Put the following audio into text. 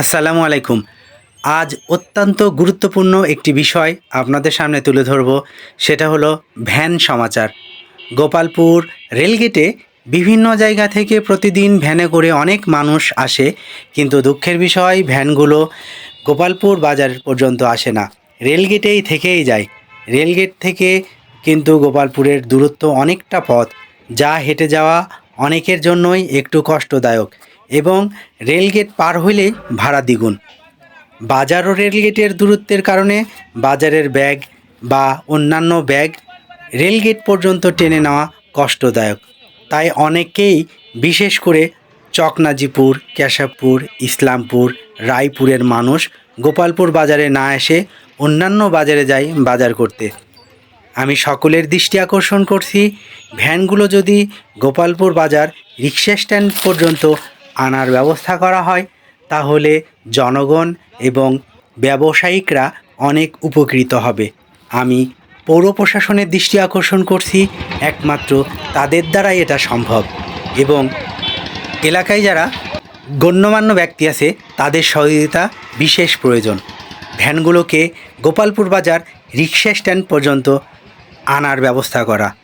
আসসালামু আলাইকুম। আজ অত্যন্ত গুরুত্বপূর্ণ একটি বিষয় আপনাদের সামনে তুলে ধরব। সেটা হলো ভ্যান সমাচার। গোপালপুর রেলগেটে বিভিন্ন জায়গা থেকে প্রতিদিন ভ্যানে করে অনেক মানুষ আসে, কিন্তু দুঃখের বিষয় ভ্যানগুলো গোপালপুর বাজার পর্যন্ত আসে না। রেলগেটেই থেকেই যায়। রেলগেট থেকে কিন্তু গোপালপুরের দূরত্ব অনেকটা পথ, যা হেঁটে যাওয়া অনেকের জন্যই একটু কষ্টদায়ক। এবং রেলগেট পার হইলেই ভাড়া দ্বিগুণ। বাজার ও রেলগেটের দূরত্বের কারণে বাজারের ব্যাগ বা অন্যান্য ব্যাগ রেলগেট পর্যন্ত টেনে নেওয়া কষ্টদায়ক। তাই অনেকেই বিশেষ করে চকনাজিপুর, কেশবপুর, ইসলামপুর, রায়পুরের মানুষ গোপালপুর বাজারে না এসে অন্যান্য বাজারে যায় বাজার করতে। আমি সকলের দৃষ্টি আকর্ষণ করছি, ভ্যানগুলো যদি গোপালপুর বাজার রিক্সা স্ট্যান্ড পর্যন্ত আনার ব্যবস্থা করা হয়, তাহলে জনগণ এবং ব্যবসায়িকরা অনেক উপকৃত হবে। আমি পৌর প্রশাসনের দৃষ্টি আকর্ষণ করছি, একমাত্র তাদের দ্বারাই এটা সম্ভব। এবং এলাকায় যারা গণ্যমান্য ব্যক্তি আছে, তাদের সহযোগিতা বিশেষ প্রয়োজন। ভ্যানগুলোকে গোপালপুর বাজার রিক্সা স্ট্যান্ড পর্যন্ত আনার ব্যবস্থা করা।